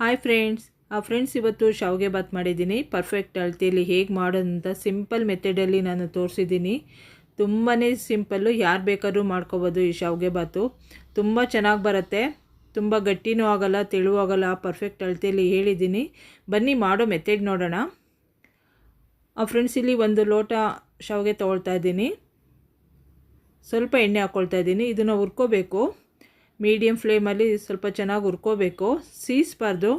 Hi friends ಆ friends ಇವತ್ತು ಶಾವಿಗೆ ಬಾತ್ ಮಾಡಿದ್ದೀನಿ. ಪರ್ಫೆಕ್ಟ್ ಅಳತೆಯಲ್ಲಿ ಹೇಗೆ ಮಾಡೋದಂತ ಸಿಂಪಲ್ ಮೆಥಡಲ್ಲಿ ನಾನು ತೋರಿಸಿದ್ದೀನಿ. ತುಂಬಾ ಸಿಂಪಲ್ಲು ಯಾರು ಬೇಕಾದ್ರೂ ಮಾಡ್ಕೋಬೋದು ಈ ಶಾವಿಗೆ ಬಾತು ತುಂಬ ಚೆನ್ನಾಗಿ ಬರುತ್ತೆ. ತುಂಬ ಗಟ್ಟಿನೂ ಆಗೋಲ್ಲ ತೆಳುವಾಗಲ್ಲ ಪರ್ಫೆಕ್ಟ್ ಅಳತೆಯಲ್ಲಿ ಹೇಳಿದ್ದೀನಿ. ಬನ್ನಿ ಮಾಡೋ ಮೆಥಡ್ ನೋಡೋಣ. ಆ ಫ್ರೆಂಡ್ಸ್ ಇಲ್ಲಿ ಒಂದು ಲೋಟ ಶಾವಿಗೆ ತೊಗೊಳ್ತಾ ಇದ್ದೀನಿ. ಸ್ವಲ್ಪ ಎಣ್ಣೆ ಹಾಕ್ಕೊಳ್ತಾ ಇದ್ದೀನಿ. ಇದನ್ನು ಹುರ್ಕೋಬೇಕು. ಮೀಡಿಯಮ್ ಫ್ಲೇಮಲ್ಲಿ ಸ್ವಲ್ಪ ಚೆನ್ನಾಗಿ ಹುರ್ಕೋಬೇಕು. ಸೀಸ್ಬಾರ್ದು.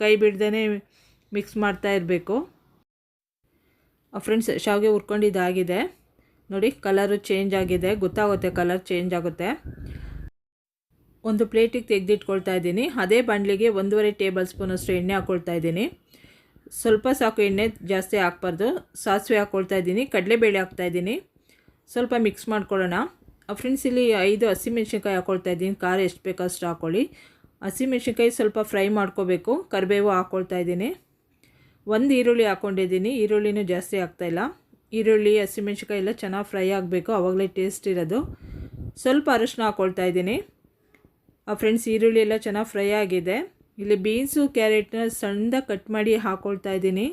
ಕೈ ಬಿಡ್ದೇ ಮಿಕ್ಸ್ ಮಾಡ್ತಾ ಇರಬೇಕು. ಫ್ರೆಂಡ್ಸ್, ಶಾವಿಗೆ ಹುರ್ಕೊಂಡಿದ್ದಾಗಿದೆ ನೋಡಿ, ಕಲರು ಚೇಂಜ್ ಆಗಿದೆ. ಗೊತ್ತಾಗುತ್ತೆ ಕಲರ್ ಚೇಂಜ್ ಆಗುತ್ತೆ. ಒಂದು ಪ್ಲೇಟಿಗೆ ತೆಗೆದಿಟ್ಕೊಳ್ತಾ ಇದ್ದೀನಿ. ಅದೇ ಬಾಣಲಿಗೆ ಒಂದೂವರೆ ಟೇಬಲ್ ಸ್ಪೂನಷ್ಟು ಎಣ್ಣೆ ಹಾಕ್ಕೊಳ್ತಾ ಇದ್ದೀನಿ. ಸ್ವಲ್ಪ ಸಾಕು ಎಣ್ಣೆ ಜಾಸ್ತಿ ಹಾಕ್ಬಾರ್ದು. ಸಾಸಿವೆ ಹಾಕ್ಕೊಳ್ತಾ ಇದ್ದೀನಿ. ಕಡಲೆಬೇಳೆ ಹಾಕ್ತಾಯಿದ್ದೀನಿ ಸ್ವಲ್ಪ ಮಿಕ್ಸ್ ಮಾಡ್ಕೊಳ್ಳೋಣ. ಫ್ರೆಂಡ್ಸ್ ಇಲ್ಲಿ ಐದು ಹಸಿಮೆಣ್ಸಿನ್ಕಾಯಿ ಹಾಕ್ಕೊಳ್ತಾ ಇದ್ದೀನಿ. ಖಾರ ಎಷ್ಟು ಬೇಕೋ ಅಷ್ಟು ಹಾಕ್ಕೊಳ್ಳಿ ಹಸಿಮೆಣ್ಸಿನ್ಕಾಯಿ ಸ್ವಲ್ಪ ಫ್ರೈ ಮಾಡ್ಕೋಬೇಕು. ಕರಿಬೇವು ಹಾಕ್ಕೊಳ್ತಾ ಇದ್ದೀನಿ. ಒಂದು ಈರುಳ್ಳಿ ಹಾಕ್ಕೊಂಡಿದ್ದೀನಿ ಈರುಳ್ಳಿನೂ ಜಾಸ್ತಿ ಆಗ್ತಾಯಿಲ್ಲ ಈರುಳ್ಳಿ ಹಸಿಮೆಣ್ಸಿನ್ಕಾಯಿ ಎಲ್ಲ ಚೆನ್ನಾಗಿ ಫ್ರೈ ಆಗಬೇಕು. ಆವಾಗಲೇ ಟೇಸ್ಟ್ ಇರೋದು. ಸ್ವಲ್ಪ ಅರಶಿನ ಹಾಕ್ಕೊಳ್ತಾ ಇದ್ದೀನಿ. ಆ ಫ್ರೆಂಡ್ಸ್ ಈರುಳ್ಳಿ ಎಲ್ಲ ಚೆನ್ನಾಗಿ ಫ್ರೈ ಆಗಿದೆ. ಇಲ್ಲಿ ಬೀನ್ಸು, ಕ್ಯಾರೆಟ್ನ ಸಣ್ಣದಾಗಿ ಕಟ್ ಮಾಡಿ ಹಾಕ್ಕೊಳ್ತಾ ಇದ್ದೀನಿ.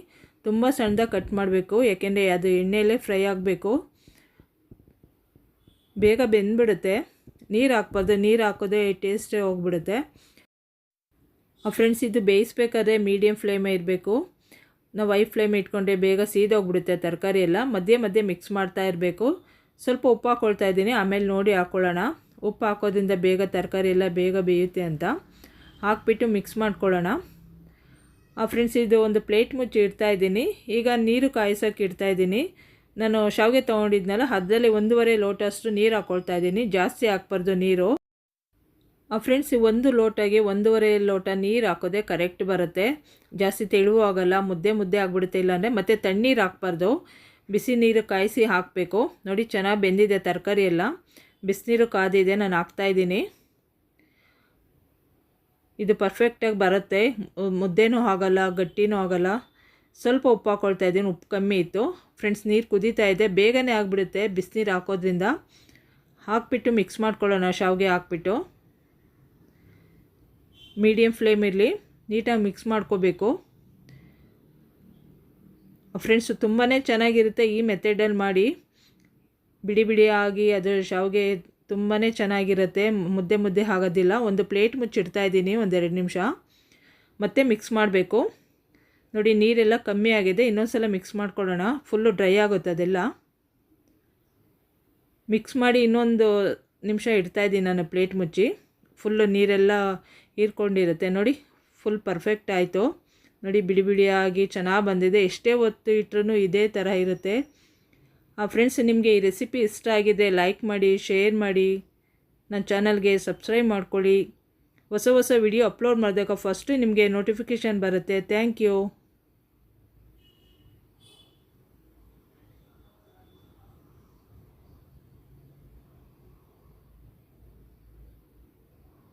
ತುಂಬ ಸಣ್ಣದಾಗಿ ಕಟ್ ಮಾಡಬೇಕು. ಯಾಕೆಂದರೆ ಅದು ಎಣ್ಣೆಯಲ್ಲೇ ಫ್ರೈ ಆಗಬೇಕು. ಬೇಗ ಬೆಂದ್ಬಿಡುತ್ತೆ. ನೀರು ಹಾಕ್ಬಾರ್ದು, ನೀರು ಹಾಕೋದೇ ಟೇಸ್ಟೇ ಹೋಗ್ಬಿಡುತ್ತೆ. ಫ್ರೆಂಡ್ಸ್ ಇದು ಬೇಯಿಸ್ಬೇಕಾದ್ರೆ ಮೀಡಿಯಮ್ ಫ್ಲೇಮೇ ಇರಬೇಕು. ನಾವು ವೈ ಫ್ಲೇಮ್ ಇಟ್ಕೊಂಡ್ರೆ ಬೇಗ ಸೀದೋಗ್ಬಿಡುತ್ತೆ ತರಕಾರಿ ಎಲ್ಲ. ಮಧ್ಯೆ ಮಧ್ಯೆ ಮಿಕ್ಸ್ ಮಾಡ್ತಾ ಇರಬೇಕು. ಸ್ವಲ್ಪ ಉಪ್ಪು ಹಾಕ್ಕೊಳ್ತಾ ಇದ್ದೀನಿ. ಆಮೇಲೆ ನೋಡಿ ಹಾಕ್ಕೊಳ್ಳೋಣ ಉಪ್ಪು ಹಾಕೋದ್ರಿಂದ ಬೇಗ ತರಕಾರಿ ಎಲ್ಲ ಬೇಗ ಬೇಯುತ್ತೆ ಅಂತ. ಹಾಕ್ಬಿಟ್ಟು ಮಿಕ್ಸ್ ಮಾಡ್ಕೊಳ್ಳೋಣ. ಫ್ರೆಂಡ್ಸ್ ಇದು ಒಂದು ಪ್ಲೇಟ್ ಮುಚ್ಚಿ ಇಡ್ತಾ ಇದ್ದೀನಿ. ಈಗ ನೀರು ಕಾಯಿಸೋಕೆ ಇಡ್ತಾ ಇದ್ದೀನಿ. ನಾನು ಶಾವಿಗೆ ತೊಗೊಂಡಿದ್ನಲ್ಲ, ಅದರಲ್ಲಿ ಒಂದೂವರೆ ಲೋಟ ಅಷ್ಟು ನೀರು ಹಾಕ್ಕೊಳ್ತಾ ಇದ್ದೀನಿ. ಜಾಸ್ತಿ ಹಾಕ್ಬಾರ್ದು ನೀರು. ಫ್ರೆಂಡ್ಸ್ ಒಂದು ಲೋಟಗೆ ಒಂದೂವರೆ ಲೋಟ ನೀರು ಹಾಕೋದೆ ಕರೆಕ್ಟ್ ಬರುತ್ತೆ. ಜಾಸ್ತಿ ತೆಳುವು ಆಗೋಲ್ಲ, ಮುದ್ದೆ ಮುದ್ದೆ ಆಗಿಬಿಡುತ್ತೆ, ಇಲ್ಲಾಂದರೆ ಮತ್ತು ತಣ್ಣೀರು ಹಾಕ್ಬಾರ್ದು. ಬಿಸಿ ನೀರು ಕಾಯಿಸಿ ಹಾಕಬೇಕು. ನೋಡಿ, ಚೆನ್ನಾಗಿ ಬೆಂದಿದೆ ತರಕಾರಿ ಎಲ್ಲ. ಬಿಸಿನೀರು ಕಾದಿದೆ, ನಾನು ಹಾಕ್ತಾಯಿದ್ದೀನಿ ಇದು ಪರ್ಫೆಕ್ಟಾಗಿ ಬರುತ್ತೆ. ಮುದ್ದೆನೂ ಆಗೋಲ್ಲ, ಗಟ್ಟಿನೂ ಆಗೋಲ್ಲ. ಸ್ವಲ್ಪ ಉಪ್ಪು ಹಾಕ್ಕೊಳ್ತಾ ಇದ್ದೀನಿ. ಉಪ್ಪು ಕಮ್ಮಿ ಇತ್ತು. ಫ್ರೆಂಡ್ಸ್ ನೀರು ಕುದೀತಾ ಇದೆ. ಬೇಗನೆ ಆಗಿಬಿಡುತ್ತೆ. ಬಿಸಿನೀರು ಹಾಕೋದ್ರಿಂದ. ಹಾಕ್ಬಿಟ್ಟು ಮಿಕ್ಸ್ ಮಾಡ್ಕೊಳ್ಳೋಣ. ಶಾವಿಗೆ ಹಾಕ್ಬಿಟ್ಟು. ಮೀಡಿಯಮ್ ಫ್ಲೇಮ್ ಇರಲಿ. ನೀಟಾಗಿ ಮಿಕ್ಸ್ ಮಾಡ್ಕೋಬೇಕು. ಫ್ರೆಂಡ್ಸು ತುಂಬಾ ಚೆನ್ನಾಗಿರುತ್ತೆ ಈ ಮೆಥಡಲ್ಲಿ ಮಾಡಿ. ಬಿಡಿ ಬಿಡಿಯಾಗಿ ಅದು ಶಾವಿಗೆ ತುಂಬಾ ಚೆನ್ನಾಗಿರುತ್ತೆ. ಮುದ್ದೆ ಮುದ್ದೆ ಆಗೋದಿಲ್ಲ. ಒಂದು ಪ್ಲೇಟ್ ಮುಚ್ಚಿಡ್ತಾ ಇದ್ದೀನಿ. ಒಂದೆರಡು ನಿಮಿಷ. ಮತ್ತೆ ಮಿಕ್ಸ್ ಮಾಡಬೇಕು. ನೋಡಿ, ನೀರೆಲ್ಲ ಕಮ್ಮಿ ಆಗಿದೆ. ಇನ್ನೊಂದ್ಸಲ ಮಿಕ್ಸ್ ಮಾಡ್ಕೊಳ್ಳೋಣ. ಫುಲ್ಲು ಡ್ರೈ ಆಗುತ್ತೆ ಅದೆಲ್ಲ. ಮಿಕ್ಸ್ ಮಾಡಿ ಇನ್ನೊಂದು ನಿಮಿಷ ಇಡ್ತಾ ಇದ್ದೀನಿ ನಾನು ಪ್ಲೇಟ್ ಮುಚ್ಚಿ. ಫುಲ್ಲು ನೀರೆಲ್ಲ ಹೀರ್ಕೊಂಡಿರುತ್ತೆ. ನೋಡಿ ಫುಲ್ ಪರ್ಫೆಕ್ಟ್ ಆಯಿತು. ನೋಡಿ ಬಿಡಿ ಬಿಡಿಯಾಗಿ ಚೆನ್ನಾಗಿ ಬಂದಿದೆ. ಎಷ್ಟೇ ಹೊತ್ತು ಇಟ್ಟರೂ ಇದೇ ಥರ ಇರುತ್ತೆ. ಆ ಫ್ರೆಂಡ್ಸ್ ನಿಮಗೆ ಈ ರೆಸಿಪಿ ಇಷ್ಟ ಆಗಿದೆ ಲೈಕ್ ಮಾಡಿ ಶೇರ್ ಮಾಡಿ. ನನ್ನ ಚಾನಲ್ಗೆ ಸಬ್ಸ್ಕ್ರೈಬ್ ಮಾಡ್ಕೊಳ್ಳಿ. ಹೊಸ ಹೊಸ ವಿಡಿಯೋ ಅಪ್ಲೋಡ್ ಮಾಡಿದಾಗ ಫಸ್ಟು ನಿಮಗೆ ನೋಟಿಫಿಕೇಷನ್ ಬರುತ್ತೆ. Thank you